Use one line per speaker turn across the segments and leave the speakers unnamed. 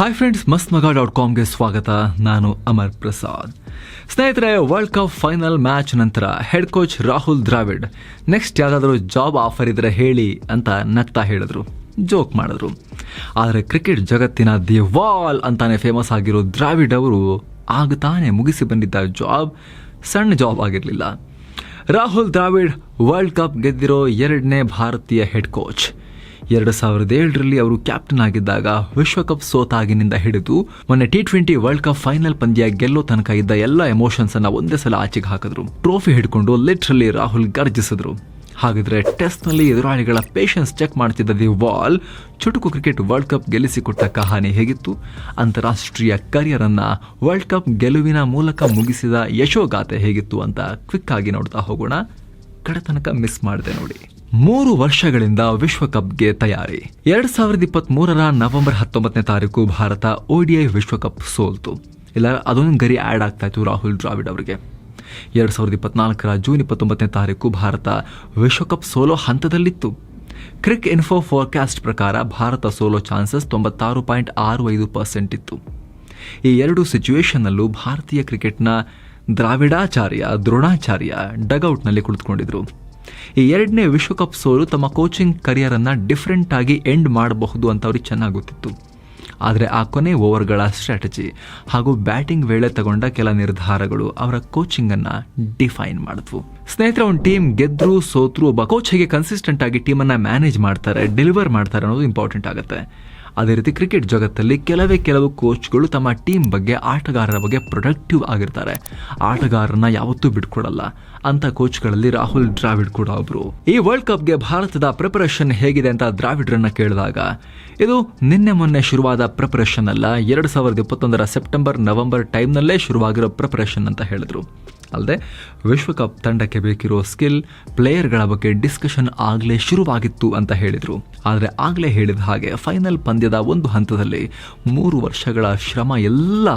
Hi friends ಮಸ್ತ್ ಮಗ dot ಕಾಮ್ಗೆ ಸ್ವಾಗತ. ನಾನು ಅಮರ್ ಪ್ರಸಾದ್. ಸ್ನೇಹಿತರೆ ವರ್ಲ್ಡ್ ಕಪ್ ಫೈನಲ್ ಮ್ಯಾಚ್ ನಂತರ head coach Rahul Dravid next ಯಾವುದಾದ್ರೂ ಜಾಬ್ ಆಫರ್ ಇದ್ರೆ ಹೇಳಿ ಅಂತ ನಗ್ತಾ ಹೇಳಿದ್ರು. ಜೋಕ್ ಮಾಡಿದ್ರು. ಆದರೆ ಕ್ರಿಕೆಟ್ ಜಗತ್ತಿನ ದಿ ವಾಲ್ ಅಂತಾನೆ ಫೇಮಸ್ ಆಗಿರೋ ದ್ರಾವಿಡ್ ಅವರು ಆಗ ತಾನೇ ಮುಗಿಸಿ ಬಂದಿದ್ದ ಜಾಬ್ ಸಣ್ಣ ಜಾಬ್ ಆಗಿರಲಿಲ್ಲ. ರಾಹುಲ್ ದ್ರಾವಿಡ್ ವರ್ಲ್ಡ್ ಕಪ್ ಗೆದ್ದಿರೋ ಎರಡನೇ ಭಾರತೀಯ ಹೆಡ್ ಕೋಚ್ ಎರಡು ಸಾವಿರದ ಏಳರಲ್ಲಿ ಅವರು ಕ್ಯಾಪ್ಟನ್ ಆಗಿದ್ದಾಗ ವಿಶ್ವಕಪ್ ಸೋತಾಗಿನಿಂದ ಹಿಡಿದು ಮೊನ್ನೆ T twenty world cup final ಪಂದ್ಯ ಗೆಲ್ಲೋ ತನಕ ಇದ್ದ ಎಲ್ಲ ಎಮೋಷನ್ಸ್ ಅನ್ನ ಒಂದೇ ಸಲ ಆಚೆಗೆ ಹಾಕಿದ್ರು. ಟ್ರೋಫಿ ಹಿಡ್ಕೊಂಡು ಲಿಟ್ರಲ್ಲಿ ರಾಹುಲ್ ಗರ್ಜಿಸಿದ್ರು. ಹಾಗಿದ್ರೆ ಟೆಸ್ಟ್ನಲ್ಲಿ ಎದುರಾಳಿಗಳ ಪೇಷನ್ಸ್ ಚೆಕ್ ಮಾಡ್ತಿದ್ದ ದಿ ವಾಲ್ ಚುಟುಕು ಕ್ರಿಕೆಟ್ ವರ್ಲ್ಡ್ ಕಪ್ ಗೆಲ್ಲಿಸಿಕೊಟ್ಟ ಕಹಾನಿ ಹೇಗಿತ್ತು? ಅಂತಾರಾಷ್ಟ್ರೀಯ ಕರಿಯರ್ ಅನ್ನ ವರ್ಲ್ಡ್ ಕಪ್ ಗೆಲುವಿನ ಮೂಲಕ ಮುಗಿಸಿದ ಯಶೋಗಾಥೆ ಹೇಗಿತ್ತು ಅಂತ ಕ್ವಿಕ್ ಆಗಿ ನೋಡ್ತಾ ಹೋಗೋಣ. ಕಡೆತನಕ ಮಿಸ್ ಮಾಡಿದೆ ನೋಡಿ. ಮೂರು ವರ್ಷಗಳಿಂದ ವಿಶ್ವಕಪ್ಗೆ ತಯಾರಿ. ಎರಡ್ ಸಾವಿರದ ಇಪ್ಪತ್ತ್ ಮೂರರ ನವೆಂಬರ್ ಹತ್ತೊಂಬತ್ತನೇ ತಾರೀಕು ಭಾರತ ಓಡಿಐ ವಿಶ್ವಕಪ್ ಸೋಲ್ತು. ಇಲ್ಲ ಅದೊಂದು ಗರಿ ಆ್ಯಡ್ ಆಗ್ತಾ ಇತ್ತು ರಾಹುಲ್ ದ್ರಾವಿಡ್ ಅವರಿಗೆ. ಎರಡ್ ಸಾವಿರದ ಇಪ್ಪತ್ನಾಲ್ಕರ ಜೂನ್ ಇಪ್ಪತ್ತೊಂಬತ್ತನೇ ತಾರೀಕು ಭಾರತ ವಿಶ್ವಕಪ್ ಸೋಲೋ ಹಂತದಲ್ಲಿತ್ತು. ಕ್ರಿಕ್ ಇನ್ಫೋ ಫೋರ್ಕಾಸ್ಟ್ ಪ್ರಕಾರ ಭಾರತ ಸೋಲೋ ಚಾನ್ಸಸ್ ತೊಂಬತ್ತಾರು ಪಾಯಿಂಟ್ ಆರು ಐದು ಪರ್ಸೆಂಟ್ ಇತ್ತು. ಈ ಎರಡು ಸಿಚುವೇಶನ್ನಲ್ಲೂ ಭಾರತೀಯ ಕ್ರಿಕೆಟ್ನ ದ್ರಾವಿಡಾಚಾರ್ಯ, ದ್ರೋಣಾಚಾರ್ಯ ಡಗೌಟ್ನಲ್ಲಿ ಕುಳಿತುಕೊಂಡಿದ್ರು. ಈ ಎರಡನೇ ವಿಶ್ವಕಪ್ ಸೋಲು ತಮ್ಮ ಕೋಚಿಂಗ್ ಕರಿಯರ್ ಅನ್ನ ಡಿಫ್ರೆಂಟ್ ಆಗಿ ಎಂಡ್ ಮಾಡಬಹುದು ಅಂತ ಅವ್ರಿಗೆ ಚೆನ್ನಾಗಿ ಗೊತ್ತಿತ್ತು. ಆದರೆ ಆ ಕೊನೆ ಓವರ್ಗಳ ಸ್ಟ್ರಾಟಜಿ ಹಾಗೂ ಬ್ಯಾಟಿಂಗ್ ವೇಳೆ ತಗೊಂಡ ಕೆಲ ನಿರ್ಧಾರಗಳು ಅವರ ಕೋಚಿಂಗ್ ಅನ್ನ ಡಿಫೈನ್ ಮಾಡಿದ್ವು. ಸ್ನೇಹಿತರೆ, ಒಂದು ಟೀಮ್ ಗೆದ್ರು, ಸೋತ್ರು, ಒಬ್ಬ ಕೋಚ್ ಹೇಗೆ ಕನ್ಸಿಸ್ಟೆಂಟ್ ಆಗಿ ಟೀಮನ್ನ ಮ್ಯಾನೇಜ್ ಮಾಡ್ತಾರೆ ಡೆಲಿವರ್ ಮಾಡ್ತಾರೆ ಅನ್ನೋದು ಇಂಪಾರ್ಟೆಂಟ್ ಆಗುತ್ತೆ. ಅದೇ ರೀತಿ ಕ್ರಿಕೆಟ್ ಜಗತ್ತಲ್ಲಿ ಕೆಲವೇ ಕೆಲವು ಕೋಚ್ಗಳು ತಮ್ಮ ಟೀಮ್ ಬಗ್ಗೆ, ಆಟಗಾರರ ಬಗ್ಗೆ ಪ್ರೊಡಕ್ಟಿವ್ ಆಗಿರ್ತಾರೆ. ಆಟಗಾರರನ್ನ ಯಾವತ್ತೂ ಬಿಟ್ಕೊಡಲ್ಲ. ಅಂತ ಕೋಚ್ಗಳಲ್ಲಿ ರಾಹುಲ್ ದ್ರಾವಿಡ್ ಕೂಡ ಒಬ್ರು. ಈ ವರ್ಲ್ಡ್ ಕಪ್ಗೆ ಭಾರತದ ಪ್ರಿಪರೇಷನ್ ಹೇಗಿದೆ ಅಂತ ದ್ರಾವಿಡ್ರನ್ನ ಕೇಳಿದಾಗ, ಇದು ನಿನ್ನೆ ಮೊನ್ನೆ ಶುರುವಾದ ಪ್ರಿಪರೇಷನ್ ಅಲ್ಲ, ಎರಡು ಸಾವಿರದ ಇಪ್ಪತ್ತೊಂದರ ಸೆಪ್ಟೆಂಬರ್ ನವೆಂಬರ್ ಟೈಮ್ನಲ್ಲೇ ಶುರುವಾಗಿರೋ ಪ್ರಿಪರೇಷನ್ ಅಂತ ಹೇಳಿದ್ರು. ಅಲ್ಲದೆ, ವಿಶ್ವಕಪ್ ತಂಡಕ್ಕೆ ಬೇಕಿರೋ ಸ್ಕಿಲ್ ಪ್ಲೇಯರ್ಗಳ ಬಗ್ಗೆ ಡಿಸ್ಕಷನ್ ಆಗಲೇ ಶುರುವಾಗಿತ್ತು ಅಂತ ಹೇಳಿದರು. ಆದರೆ ಆಗಲೇ ಹೇಳಿದ ಹಾಗೆ ಫೈನಲ್ ಪಂದ್ಯದ ಒಂದು ಹಂತದಲ್ಲಿ ಮೂರು ವರ್ಷಗಳ ಶ್ರಮ ಎಲ್ಲ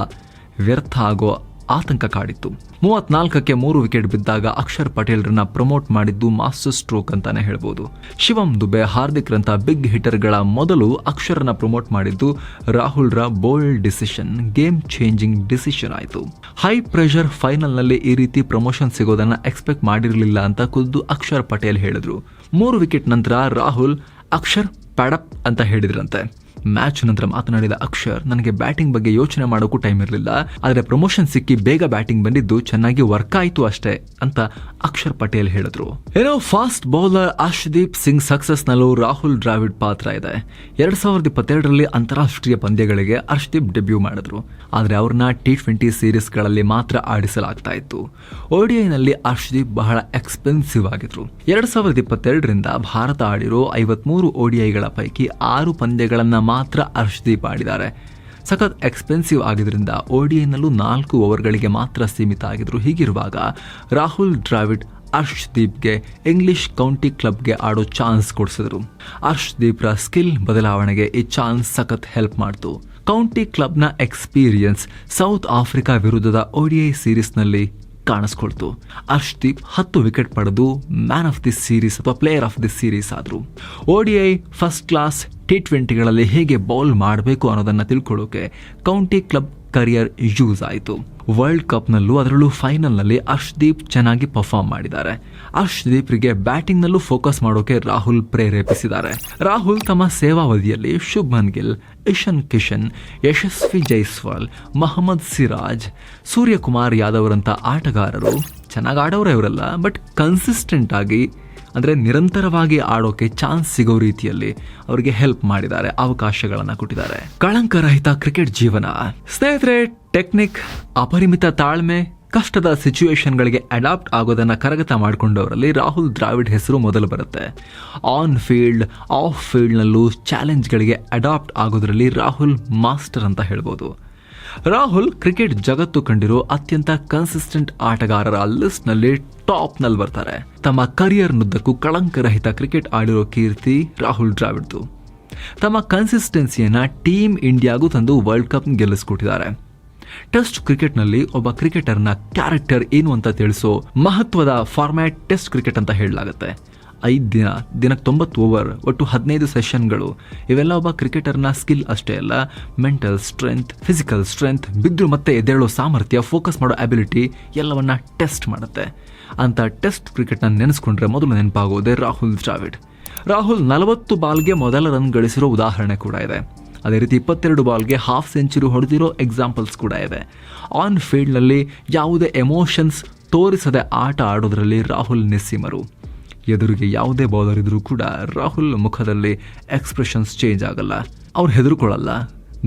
ವ್ಯರ್ಥ ಆಗೋ ಆತಂಕ ಕಾಡಿತ್ತು ಮೂವತ್ನಾಲ್ಕಕ್ಕೆ ಮೂರು ವಿಕೆಟ್ ಬಿದ್ದಾಗ ಅಕ್ಷರ್ ಪಟೇಲ್ರನ್ನ ಪ್ರಮೋಟ್ ಮಾಡಿದ್ದು ಮಾಸ್ಟರ್ ಸ್ಟ್ರೋಕ್ ಅಂತಾನೆ ಹೇಳ್ಬೋದು. ಶಿವಂ ದುಬೆ ಹಾರ್ದಿಕ್ ರಂತ ಬಿಗ್ ಹಿಟರ್ಗಳ ಮೊದಲು ಅಕ್ಷರನ ಪ್ರಮೋಟ್ ಮಾಡಿದ್ದು ರಾಹುಲ್ ರ bold decision, game changing decision ಆಯಿತು. ಹೈ ಪ್ರೆಷರ್ ಫೈನಲ್ನಲ್ಲಿ ಈ ರೀತಿ ಪ್ರಮೋಷನ್ ಸಿಗೋದನ್ನ ಎಕ್ಸ್ಪೆಕ್ಟ್ ಮಾಡಿರಲಿಲ್ಲ ಅಂತ ಖುದ್ದು ಅಕ್ಷರ್ ಪಟೇಲ್ ಹೇಳಿದ್ರು. ಮೂರು ವಿಕೆಟ್ ನಂತರ ರಾಹುಲ್, ಅಕ್ಷರ್, ಪ್ಯಾಡಪ್ ಅಂತ ಹೇಳಿದ್ರಂತೆ. ಮ್ಯಾಚ್ ನಂತರ ಮಾತನಾಡಿದ ಅಕ್ಷರ್, ನನಗೆ ಬ್ಯಾಟಿಂಗ್ ಬಗ್ಗೆ ಯೋಚನೆ ಮಾಡೋಕ್ಕೂ ಟೈಮ್ ಇರಲಿಲ್ಲ. ಆದರೆ ಪ್ರಮೋಷನ್ ಸಿಕ್ಕಿ ಬೇಗ ಬ್ಯಾಟಿಂಗ್ ಬಂದಿದ್ದು ಚೆನ್ನಾಗಿ ವರ್ಕ್ ಆಯಿತು ಅಷ್ಟೇ, ಅಂತ ಅಕ್ಷರ್ ಪಟೇಲ್ ಹೇಳಿದ್ರು. ಏನೋ fast bowler Arshdeep Singh success ನಲ್ಲೂ ರಾಹುಲ್ ದ್ರಾವಿಡ್ ಪಾತ್ರ ಇದೆ. ಎರಡ್ ಸಾವಿರದ ಇಪ್ಪತ್ತೆರಡರಲ್ಲಿ ಅಂತಾರಾಷ್ಟ್ರೀಯ ಪಂದ್ಯಗಳಿಗೆ ಅರ್ಶದೀಪ್ ಡೆಬ್ಯೂ ಮಾಡಿದ್ರು. ಆದರೆ ಅವ್ರನ್ನ ಟಿ ಟ್ವೆಂಟಿ ಸೀರೀಸ್ಗಳಲ್ಲಿ ಮಾತ್ರ ಆಡಿಸಲಾಗ್ತಾ ಇತ್ತು. ಓಡಿಐನಲ್ಲಿ ಅರ್ಷದೀಪ್ ಬಹಳ ಎಕ್ಸ್ಪೆನ್ಸಿವ್ ಆಗಿದ್ರು. ಎರಡ್ ಸಾವಿರದ ಇಪ್ಪತ್ತೆರಡರಿಂದ ಭಾರತ ಆಡಿರೋ ಐವತ್ಮೂರು ಓಡಿಐಗಳ ಪೈಕಿ ಆರು ಪಂದ್ಯಗಳನ್ನ ಮಾತ್ರ ಅರ್ಶದೀಪ್ ಆಡಿದ್ದಾರೆ ಸಖತ್ ಎಕ್ಸ್ಪೆನ್ಸಿವ್ ಆಗಿದ್ರಿಂದ ಓಡಿಐನಲ್ಲೂ ನಾಲ್ಕು ಓವರ್ಗಳಿಗೆ ಮಾತ್ರ ಸೀಮಿತ ಆಗಿದ್ರು. ಹೀಗಿರುವಾಗ ರಾಹುಲ್ ದ್ರಾವಿಡ್ ಅರ್ಶ್ದೀಪ್ಗೆ ಇಂಗ್ಲಿಷ್ ಕೌಂಟಿ ಕ್ಲಬ್ಗೆ ಆಡೋ ಚಾನ್ಸ್ ಕೊಡಿಸಿದ್ರು. ಅರ್ಶ್ದೀಪ್ರ ಸ್ಕಿಲ್ ಬದಲಾವಣೆಗೆ ಈ ಚಾನ್ಸ್ ಸಖತ್ ಹೆಲ್ಪ್ ಮಾಡ್ತು. ಕೌಂಟಿ ಕ್ಲಬ್ನ ಎಕ್ಸ್ಪೀರಿಯನ್ಸ್ ಸೌತ್ ಆಫ್ರಿಕಾ ವಿರುದ್ಧದ ಓಡಿಐ ಸೀರೀಸ್ನಲ್ಲಿ ಕಾಣಿಸ್ಕೊಳ್ತು. ಅರ್ಶ್ದೀಪ್ ಹತ್ತು ವಿಕೆಟ್ ಪಡೆದು ಮ್ಯಾನ್ ಆಫ್ ದಿ ಸೀರೀಸ್ ಅಥವಾ player of the series D I first class T ಟ್ವೆಂಟಿಗಳಲ್ಲಿ ಹೇಗೆ ಬೌಲ್ ಮಾಡಬೇಕು ಅನ್ನೋದನ್ನು ತಿಳ್ಕೊಳ್ಳೋಕೆ ಕೌಂಟಿ ಕ್ಲಬ್ ಕರಿಯರ್ ಯೂಸ್ ಆಯಿತು. ವರ್ಲ್ಡ್ ಕಪ್ನಲ್ಲೂ ಅದರಲ್ಲೂ ಫೈನಲ್ನಲ್ಲಿ ಅರ್ಶ್ದೀಪ್ ಚೆನ್ನಾಗಿ ಪರ್ಫಾರ್ಮ್ ಮಾಡಿದ್ದಾರೆ. ಅರ್ಶ್ದೀಪ್ರಿಗೆ ಬ್ಯಾಟಿಂಗ್ನಲ್ಲೂ ಫೋಕಸ್ ಮಾಡೋಕೆ ರಾಹುಲ್ ಪ್ರೇರೇಪಿಸಿದ್ದಾರೆ. ರಾಹುಲ್ ತಮ್ಮ ಸೇವಾವಧಿಯಲ್ಲಿ ಶುಭ್ಮನ್ ಗಿಲ್ ಇಶನ್ ಕಿಶನ್ ಯಶಸ್ವಿ ಜೈಸ್ವಾಲ್ ಮಹಮ್ಮದ್ ಸಿರಾಜ್ ಸೂರ್ಯಕುಮಾರ್ ಯಾದವ್ರಂಥ ಆಟಗಾರರು ಚೆನ್ನಾಗಿ ಆಡೋರು ಇವರಲ್ಲ ಬಟ್ ಕನ್ಸಿಸ್ಟೆಂಟ್ ಆಗಿ ಅಂದರೆ ನಿರಂತರವಾಗಿ ಆಡೋಕೆ ಚಾನ್ಸ್ ಸಿಗೋ ರೀತಿಯಲ್ಲಿ ಅವರಿಗೆ ಹೆಲ್ಪ್ ಮಾಡಿದ್ದಾರೆ, ಅವಕಾಶಗಳನ್ನು ಕೊಟ್ಟಿದ್ದಾರೆ. ಕಳಂಕರಹಿತ ಕ್ರಿಕೆಟ್ ಜೀವನ. ಸ್ನೇಹಿತರೆ ಟೆಕ್ನಿಕ್ ಅಪರಿಮಿತ ತಾಳ್ಮೆ, ಕಷ್ಟದ ಸಿಚುವೇಶನ್ಗಳಿಗೆ ಅಡಾಪ್ಟ್ ಆಗೋದನ್ನು ಕರಗತ ಮಾಡಿಕೊಂಡವರಲ್ಲಿ ರಾಹುಲ್ ದ್ರಾವಿಡ್ ಹೆಸರು ಮೊದಲು ಬರುತ್ತೆ. ಆನ್ ಫೀಲ್ಡ್ ಆಫ್ ಫೀಲ್ಡ್ನಲ್ಲೂ ಚಾಲೆಂಜ್ಗಳಿಗೆ ಅಡಾಪ್ಟ್ ಆಗೋದ್ರಲ್ಲಿ ರಾಹುಲ್ ಮಾಸ್ಟರ್ ಅಂತ ಹೇಳ್ಬೋದು. ರಾಹುಲ್ ಕ್ರಿಕೆಟ್ ಜಗತ್ತು ಕಂಡಿರೋ ಅತ್ಯಂತ ಕನ್ಸಿಸ್ಟೆಂಟ್ ಆಟಗಾರರ ಲಿಸ್ಟ್ನಲ್ಲಿ ಟಾಪ್ನಲ್ಲಿ ಬರ್ತಾರೆ. ತಮ್ಮ ಕರಿಯರ್ನುದ್ದಕ್ಕೂ ಕಳಂಕರಹಿತ ಕ್ರಿಕೆಟ್ ಆಡಿರೋ ಕೀರ್ತಿ ರಾಹುಲ್ ದ್ರಾವಿಡ್ದು. ತಮ್ಮ ಕನ್ಸಿಸ್ಟೆನ್ಸಿಯನ್ನ ಟೀಮ್ ಇಂಡಿಯಾಗೂ ತಂದು ವರ್ಲ್ಡ್ ಕಪ್ ಗೆಲ್ಲಿಸ್ಕೊಟ್ಟಿದ್ದಾರೆ. ಟೆಸ್ಟ್ ಕ್ರಿಕೆಟ್ನಲ್ಲಿ ಒಬ್ಬ ಕ್ರಿಕೆಟರ್ನ ಕ್ಯಾರೆಕ್ಟರ್ ಏನು ಅಂತ ತಿಳಿಸೋ ಮಹತ್ವದ ಫಾರ್ಮ್ಯಾಟ್ ಟೆಸ್ಟ್ ಕ್ರಿಕೆಟ್ ಅಂತ ಹೇಳಲಾಗುತ್ತೆ. ಐದು ದಿನ ದಿನಕ್ಕೆ ತೊಂಬತ್ತು ಓವರ್ ಒಟ್ಟು ಹದಿನೈದು ಸೆಷನ್ಗಳು ಇವೆಲ್ಲ ಒಬ್ಬ ಕ್ರಿಕೆಟರ್ನ ಸ್ಕಿಲ್ ಅಷ್ಟೇ ಅಲ್ಲ ಮೆಂಟಲ್ ಸ್ಟ್ರೆಂತ್ ಫಿಸಿಕಲ್ ಸ್ಟ್ರೆಂತ್ ಬಿದ್ದರೂ ಮತ್ತೆ ಎದ್ದೇಳೋ ಸಾಮರ್ಥ್ಯ ಫೋಕಸ್ ಮಾಡೋ ಅಬಿಲಿಟಿ ಎಲ್ಲವನ್ನ ಟೆಸ್ಟ್ ಮಾಡುತ್ತೆ. ಅಂತ ಟೆಸ್ಟ್ ಕ್ರಿಕೆಟ್ನ ನೆನೆಸ್ಕೊಂಡ್ರೆ ಮೊದಲು ನೆನಪಾಗೋದೇ ರಾಹುಲ್ ದ್ರಾವಿಡ್. ರಾಹುಲ್ ನಲವತ್ತು ಬಾಲ್ಗೆ ಮೊದಲ ರನ್ ಗಳಿಸಿರೋ ಉದಾಹರಣೆ ಕೂಡ ಇದೆ. ಅದೇ ರೀತಿ ಇಪ್ಪತ್ತೆರಡು ಬಾಲ್ಗೆ ಹಾಫ್ ಸೆಂಚುರಿ ಹೊಡೆದಿರೋ ಎಕ್ಸಾಂಪಲ್ಸ್ ಕೂಡ ಇದೆ. ಆನ್ ಫೀಲ್ಡ್ನಲ್ಲಿ ಯಾವುದೇ ಎಮೋಷನ್ಸ್ ತೋರಿಸದೆ ಆಟ ಆಡೋದ್ರಲ್ಲಿ ರಾಹುಲ್ ನಿಸ್ಸೀಮರು. ಎದುರಿಗೆ ಯಾವುದೇ ಬೌಲರ್ ಇದ್ರೂ ಕೂಡ ರಾಹುಲ್ ಮುಖದಲ್ಲಿ ಎಕ್ಸ್ಪ್ರೆಷನ್ಸ್ ಚೇಂಜ್ ಆಗಲ್ಲ. ಅವ್ರು ಹೆದರ್ಕೊಳ್ಳಲ್ಲ.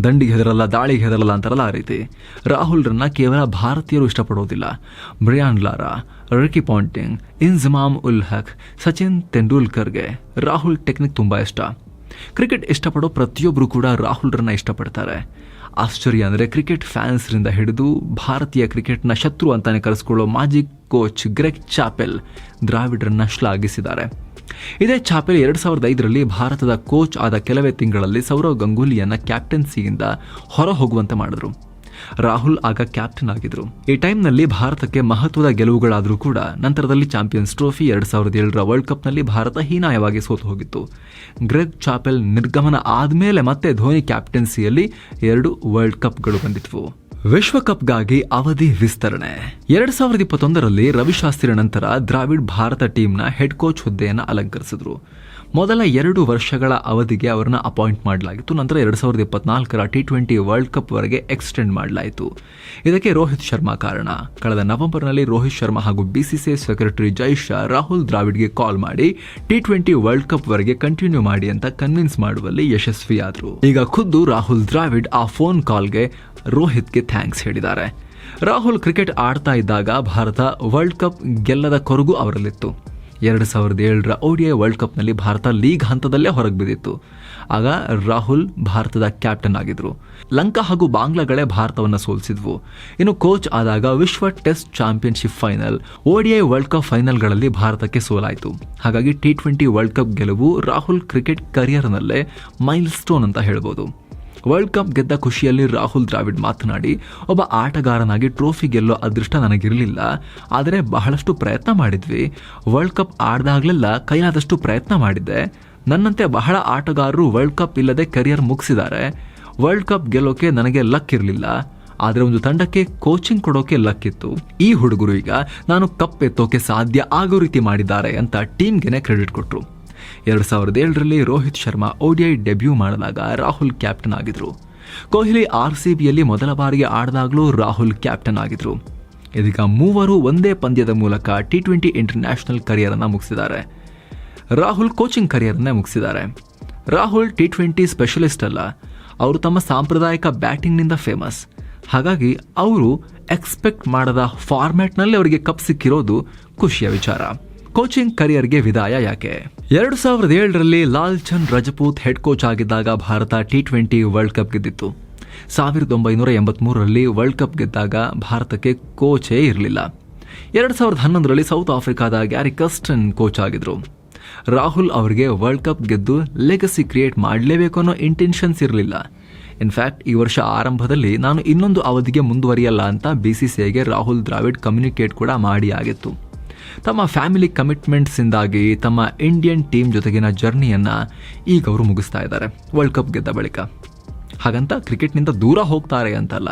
ದಂಡಿಗೆ ಹೆದರಲ್ಲ, ದಾಳಿಗೆ ಹೆದರಲ್ಲ ಅಂತಾರಲ್ಲ ಆ ರೀತಿ. ರಾಹುಲ್ರನ್ನ ಕೇವಲ ಭಾರತೀಯರು ಇಷ್ಟಪಡೋದಿಲ್ಲ. Brian Lara, Ricky Ponting, Inzamam ul Haq, Sachin ತೆಂಡೂಲ್ಕರ್ಗೆ Rahul technique ತುಂಬ ಇಷ್ಟ. ಕ್ರಿಕೆಟ್ ಇಷ್ಟಪಡೋ ಪ್ರತಿಯೊಬ್ಬರು ಕೂಡ ರಾಹುಲ್ರನ್ನ ಇಷ್ಟಪಡ್ತಾರೆ. ಆಶ್ಚರ್ಯ ಅಂದರೆ ಕ್ರಿಕೆಟ್ ಫ್ಯಾನ್ಸ್ರಿಂದ ಹಿಡಿದು ಭಾರತೀಯ ಕ್ರಿಕೆಟ್ನ ಶತ್ರು ಅಂತಾನೆ ಕರೆಸ್ಕೊಳ್ಳೋ ಮಾಜಿ ಕೋಚ್ ಗ್ರೆಗ್ ಚಾಪೆಲ್ ದ್ರಾವಿಡ್ರನ್ನ ಶ್ಲಾಘಿಸಿದ್ದಾರೆ. ಇದೇ ಚಾಪೆಲ್ ಎರಡು ಸಾವಿರದ ಐದರಲ್ಲಿ ಭಾರತದ ಕೋಚ್ ಆದ ಕೆಲವೇ ತಿಂಗಳಲ್ಲಿ ಸೌರವ್ ಗಂಗೂಲಿಯನ್ನ ಕ್ಯಾಪ್ಟನ್ಸಿಯಿಂದ ಹೊರ ಹೋಗುವಂತೆ ಮಾಡಿದ್ರು. ರಾಹುಲ್ ಆಗ ಕ್ಯಾಪ್ಟನ್ ಆಗಿದ್ರು. ಈ ಟೈಮ್ನಲ್ಲಿ ಭಾರತಕ್ಕೆ ಮಹತ್ವದ ಗೆಲುವುಗಳಾದರೂ ಕೂಡ ನಂತರದಲ್ಲಿ ಚಾಂಪಿಯನ್ಸ್ ಟ್ರೋಫಿ ಎರಡ್ ಸಾವಿರದ ಏಳರ ವರ್ಲ್ಡ್ ಕಪ್ನಲ್ಲಿ ಭಾರತ ಹೀನಾಯವಾಗಿ ಸೋತು ಹೋಗಿತ್ತು. ಗ್ರೆಗ್ ಚಾಪೆಲ್ ನಿರ್ಗಮನ ಆದ್ಮೇಲೆ ಮತ್ತೆ ಧೋನಿ ಕ್ಯಾಪ್ಟನ್ಸಿಯಲ್ಲಿ ಎರಡು ವರ್ಲ್ಡ್ ಕಪ್ಗಳು ಬಂದಿದ್ವು. ವಿಶ್ವಕಪ್ಗಾಗಿ ಅವಧಿ ವಿಸ್ತರಣೆ. ಎರಡ್ ಸಾವಿರದ ಇಪ್ಪತ್ತೊಂದರಲ್ಲಿ ರವಿಶಾಸ್ತ್ರಿ ನಂತರ ದ್ರಾವಿಡ್ ಭಾರತ ಟೀಮ್ನ ಹೆಡ್ ಕೋಚ್ ಹುದ್ದೆಯನ್ನು ಅಲಂಕರಿಸಿದ್ರು. ಮೊದಲ ಎರಡು ವರ್ಷಗಳ ಅವಧಿಗೆ ಅವರನ್ನ ಅಪಾಯಿಂಟ್ ಮಾಡಲಾಗಿತ್ತು. ನಂತರ ಎರಡು ಸಾವಿರದ ಇಪ್ಪತ್ನಾಲ್ಕರ ಟಿ ಟ್ವೆಂಟಿ ವರ್ಲ್ಡ್ ಕಪ್ ವರೆಗೆ ಎಕ್ಸ್ಟೆಂಡ್ ಮಾಡಲಾಯಿತು. ಇದಕ್ಕೆ ರೋಹಿತ್ ಶರ್ಮಾ ಕಾರಣ. ಕಳೆದ ನವೆಂಬರ್ನಲ್ಲಿ ರೋಹಿತ್ ಶರ್ಮಾ ಹಾಗೂ ಬಿಸಿಸಿಐ ಸೆಕ್ರೆಟರಿ ಜೈ ಶಾ ರಾಹುಲ್ ದ್ರಾವಿಡ್ಗೆ ಕಾಲ್ ಮಾಡಿ ಟಿ ಟ್ವೆಂಟಿ ವರ್ಲ್ಡ್ ಕಪ್ ವರೆಗೆ ಕಂಟಿನ್ಯೂ ಮಾಡಿ ಅಂತ ಕನ್ವಿನ್ಸ್ ಮಾಡುವಲ್ಲಿ ಯಶಸ್ವಿಯಾದರು. ಈಗ ಖುದ್ದು ರಾಹುಲ್ ದ್ರಾವಿಡ್ ಆ ಫೋನ್ ಕಾಲ್ಗೆ ರೋಹಿತ್ಗೆ ಥ್ಯಾಂಕ್ಸ್ ಹೇಳಿದ್ದಾರೆ. ರಾಹುಲ್ ಕ್ರಿಕೆಟ್ ಆಡ್ತಾ ಇದ್ದಾಗ ಭಾರತ ವರ್ಲ್ಡ್ ಕಪ್ ಗೆಲ್ಲದ ಕೊರಗು ಅವರಲ್ಲಿತ್ತು. ಎರಡು ಸಾವಿರದ ಏಳರ ಓಡಿಐ ವರ್ಲ್ಡ್ ಕಪ್ನಲ್ಲಿ ಭಾರತ ಲೀಗ್ ಹಂತದಲ್ಲೇ ಹೊರಗೆ ಬಿದ್ದಿತ್ತು. ಆಗ ರಾಹುಲ್ ಭಾರತದ ಕ್ಯಾಪ್ಟನ್ ಆಗಿದ್ರು. ಲಂಕಾ ಹಾಗೂ ಬಾಂಗ್ಲಾಗಳೇ ಭಾರತವನ್ನು ಸೋಲಿಸಿದ್ವು. ಇನ್ನು ಕೋಚ್ ಆದಾಗ ವಿಶ್ವ test championship final ODI world cup ಫೈನಲ್ಗಳಲ್ಲಿ ಭಾರತಕ್ಕೆ ಸೋಲಾಯಿತು. ಹಾಗಾಗಿ ಟಿ ಟ್ವೆಂಟಿ ವರ್ಲ್ಡ್ ಕಪ್ ಗೆಲುವು ರಾಹುಲ್ ಕ್ರಿಕೆಟ್ ಕರಿಯರ್ನಲ್ಲೇ ಮೈಲ್ ಸ್ಟೋನ್ ಅಂತ ಹೇಳ್ಬೋದು. ವರ್ಲ್ಡ್ ಕಪ್ ಗೆದ್ದ ಖುಷಿಯಲ್ಲಿ ರಾಹುಲ್ ದ್ರಾವಿಡ್ ಮಾತನಾಡಿ, ಒಬ್ಬ ಆಟಗಾರನಾಗಿ ಟ್ರೋಫಿ ಗೆಲ್ಲೋ ಅದೃಷ್ಟ ನನಗಿರಲಿಲ್ಲ. ಆದರೆ ಬಹಳಷ್ಟು ಪ್ರಯತ್ನ ಮಾಡಿದ್ವಿ. ವರ್ಲ್ಡ್ ಕಪ್ ಆಡ್ದಾಗ್ಲೆಲ್ಲ ಕೈಲಾದಷ್ಟು ಪ್ರಯತ್ನ ಮಾಡಿದ್ದೆ. ನನ್ನಂತೆ ಬಹಳ ಆಟಗಾರರು ವರ್ಲ್ಡ್ ಕಪ್ ಇಲ್ಲದೆ ಕರಿಯರ್ ಮುಗಿಸಿದ್ದಾರೆ. ವರ್ಲ್ಡ್ ಕಪ್ ಗೆಲ್ಲೋಕೆ ನನಗೆ ಲಕ್ ಇರಲಿಲ್ಲ. ಆದರೆ ಒಂದು ತಂಡಕ್ಕೆ ಕೋಚಿಂಗ್ ಕೊಡೋಕೆ ಲಕ್ ಇತ್ತು. ಈ ಹುಡುಗರು ಈಗ ನಾನು ಕಪ್ ಎತ್ತೋಕೆ ಸಾಧ್ಯ ಆಗೋ ರೀತಿ ಮಾಡಿದ್ದಾರೆ ಅಂತ ಟೀಮ್ಗೆನೆ ಕ್ರೆಡಿಟ್ ಕೊಟ್ಟರು ಎರಡು ಸಾವಿರದ ಏಳರಲ್ಲಿ ರೋಹಿತ್ ಶರ್ಮಾ ಓಡಿಐ ಡೆಬ್ಯೂ ಮಾಡಿದಾಗ ರಾಹುಲ್ ಕ್ಯಾಪ್ಟನ್ ಆಗಿದ್ರು. ಕೊಹ್ಲಿ ಆರ್ ಸಿ ಬಿಯಲ್ಲಿ ಮೊದಲ ಬಾರಿಗೆ ಆಡಿದಾಗಲೂ ರಾಹುಲ್ ಕ್ಯಾಪ್ಟನ್ ಆಗಿದ್ರು. ಇದೀಗ ಮೂವರು ಒಂದೇ ಪಂದ್ಯದ ಮೂಲಕ ಟಿ ಟ್ವೆಂಟಿ ಇಂಟರ್ನ್ಯಾಷನಲ್ ಕರಿಯರ್ ಅನ್ನ ಮುಗಿಸಿದ್ದಾರೆ. ರಾಹುಲ್ ಕೋಚಿಂಗ್ ಕರಿಯರ್ನೇ ಮುಗಿಸಿದ್ದಾರೆ. ರಾಹುಲ್ ಟಿ ಟ್ವೆಂಟಿ ಸ್ಪೆಷಲಿಸ್ಟ್ ಅಲ್ಲ, ಅವರು ತಮ್ಮ ಸಾಂಪ್ರದಾಯಿಕ ಬ್ಯಾಟಿಂಗ್ನಿಂದ ಫೇಮಸ್. ಹಾಗಾಗಿ ಅವರು ಎಕ್ಸ್ಪೆಕ್ಟ್ ಮಾಡದ ಫಾರ್ಮ್ಯಾಟ್ನಲ್ಲಿ ಅವರಿಗೆ ಕಪ್ ಸಿಕ್ಕಿರೋದು ಖುಷಿಯ ವಿಚಾರ. ಕೋಚಿಂಗ್ ಕರಿಯರ್ಗೆ ವಿದಾಯ ಯಾಕೆ? ಎರಡು ಸಾವಿರದ ಏಳರಲ್ಲಿ ಲಾಲ್ ಚಂದ್ ರಜಪೂತ್ ಹೆಡ್ ಕೋಚ್ ಆಗಿದ್ದಾಗ Bharat T twenty world cup ಗೆದ್ದಿತ್ತು. ಸಾವಿರದ ಒಂಬೈನೂರ ಎಂಬತ್ಮೂರರಲ್ಲಿ ವರ್ಲ್ಡ್ ಕಪ್ ಗೆದ್ದಾಗ ಭಾರತಕ್ಕೆ ಕೋಚೇ ಇರಲಿಲ್ಲ. ಎರಡು ಸಾವಿರದ ಹನ್ನೊಂದರಲ್ಲಿ ಸೌತ್ ಆಫ್ರಿಕಾದ ಗ್ಯಾರಿ ಕಸ್ಟನ್ ಕೋಚ್ ಆಗಿದ್ರು. ರಾಹುಲ್ ಅವರಿಗೆ ವರ್ಲ್ಡ್ ಕಪ್ ಗೆದ್ದು ಲೆಗಸಿ ಕ್ರಿಯೇಟ್ ಮಾಡಲೇಬೇಕು ಅನ್ನೋ ಇಂಟೆನ್ಷನ್ಸ್ ಇರಲಿಲ್ಲ. ಇನ್ಫ್ಯಾಕ್ಟ್ ಈ ವರ್ಷ ಆರಂಭದಲ್ಲಿ ನಾನು ಇನ್ನೊಂದು ಅವಧಿಗೆ ಮುಂದುವರಿಯಲ್ಲ ಅಂತ ಬಿಸಿಸಿಐಗೆ ರಾಹುಲ್ ದ್ರಾವಿಡ್ ಕಮ್ಯುನಿಕೇಟ್ ಕೂಡ ಮಾಡಿ ಆಗಿತ್ತು. ತಮ್ಮ ಫ್ಯಾಮಿಲಿ ಕಮಿಟ್ಮೆಂಟ್ಸಿಂದಾಗಿ ತಮ್ಮ ಇಂಡಿಯನ್ ಟೀಮ್ ಜೊತೆಗಿನ ಜರ್ನಿಯನ್ನ ಈಗ ಅವರು ಮುಗಿಸ್ತಾ ಇದ್ದಾರೆ ವರ್ಲ್ಡ್ ಕಪ್ ಗೆದ್ದ ಬಳಿಕ. ಹಾಗಂತ ಕ್ರಿಕೆಟ್ನಿಂದ ದೂರ ಹೋಗ್ತಾರೆ ಅಂತಲ್ಲ.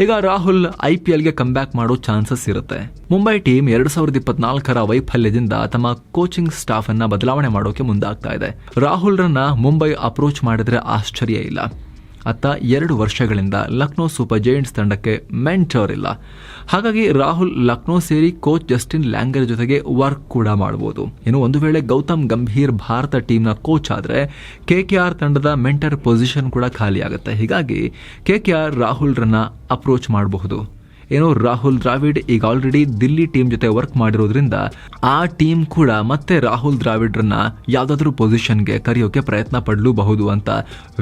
ಈಗ ರಾಹುಲ್ ಐ ಪಿ ಎಲ್ಗೆ ಬ್ಯಾಕ್ ಮಾಡೋ ಚಾನ್ಸಸ್ ಇರುತ್ತೆ. ಮುಂಬೈ ಟೀಮ್ ಎರಡ್ ಸಾವಿರದ ಇಪ್ಪತ್ನಾಲ್ಕರ ವೈಫಲ್ಯದಿಂದ ತಮ್ಮ ಕೋಚಿಂಗ್ ಸ್ಟಾಫ್ ಅನ್ನ ಬದಲಾವಣೆ ಮಾಡೋಕೆ ಮುಂದಾಗ್ತಾ ಇದೆ. ರಾಹುಲ್ರನ್ನ ಮುಂಬೈ ಅಪ್ರೋಚ್ ಮಾಡಿದ್ರೆ ಆಶ್ಚರ್ಯ ಇಲ್ಲ. ಅತ್ತ ಎರಡು ವರ್ಷಗಳಿಂದ ಲಕ್ನೋ ಸೂಪರ್ ಜೈಂಟ್ಸ್ ತಂಡಕ್ಕೆ ಮೆಂಟರ್ ಇಲ್ಲ. ಹಾಗಾಗಿ ರಾಹುಲ್ ಲಕ್ನೋ ಸೇರಿ ಕೋಚ್ ಜಸ್ಟಿನ್ ಲ್ಯಾಂಗರ್ ಜೊತೆಗೆ ವರ್ಕ್ ಕೂಡ ಮಾಡಬಹುದು ಇನ್ನು ಒಂದು ವೇಳೆ ಗೌತಮ್ ಗಂಭೀರ್ ಭಾರತ ಟೀಮ್ನ ಕೋಚ್ ಆದರೆ ಕೆ ಕೆ ಆರ್ ತಂಡದ ಮೆಂಟರ್ ಪೊಸಿಷನ್ ಕೂಡ ಖಾಲಿ ಆಗುತ್ತೆ ಹೀಗಾಗಿ ಕೆ ಕೆ ಆರ್ ರಾಹುಲ್ರನ್ನ ಅಪ್ರೋಚ್ ಮಾಡಬಹುದು. ಏನೋ ರಾಹುಲ್ ದ್ರಾವಿಡ್ ಈಗ ಆಲ್ರೆಡಿ ದಿಲ್ಲಿ ಟೀಮ್ ಜೊತೆ ವರ್ಕ್ ಮಾಡಿರೋದ್ರಿಂದ ಆ ಟೀಮ್ ಕೂಡ ಮತ್ತೆ ರಾಹುಲ್ ದ್ರಾವಿಡ್ರನ್ನ ಯಾವ್ದಾದ್ರು ಪೊಸಿಷನ್ಗೆ ಕರೆಯೋಕೆ ಪ್ರಯತ್ನ ಪಡಲೂಬಹುದು ಅಂತ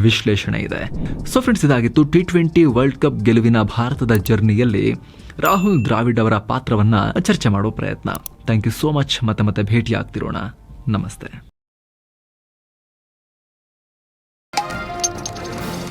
ವಿಶ್ಲೇಷಣೆ ಇದೆ. ಸೊ ಫ್ರೆಂಡ್ಸ್ ಇದಾಗಿತ್ತು ಟಿ ಟ್ವೆಂಟಿ ವರ್ಲ್ಡ್ ಕಪ್ ಗೆಲುವಿನ ಭಾರತದ ಜರ್ನಿಯಲ್ಲಿ ರಾಹುಲ್ ದ್ರಾವಿಡ್ ಅವರ ಪಾತ್ರವನ್ನ ಚರ್ಚೆ ಮಾಡೋ ಪ್ರಯತ್ನ. ಥ್ಯಾಂಕ್ ಯು ಸೋ ಮಚ್ ಮತ್ತೆ ಮತ್ತೆ ಭೇಟಿ ಆಗ್ತಿರೋಣ ನಮಸ್ತೆ.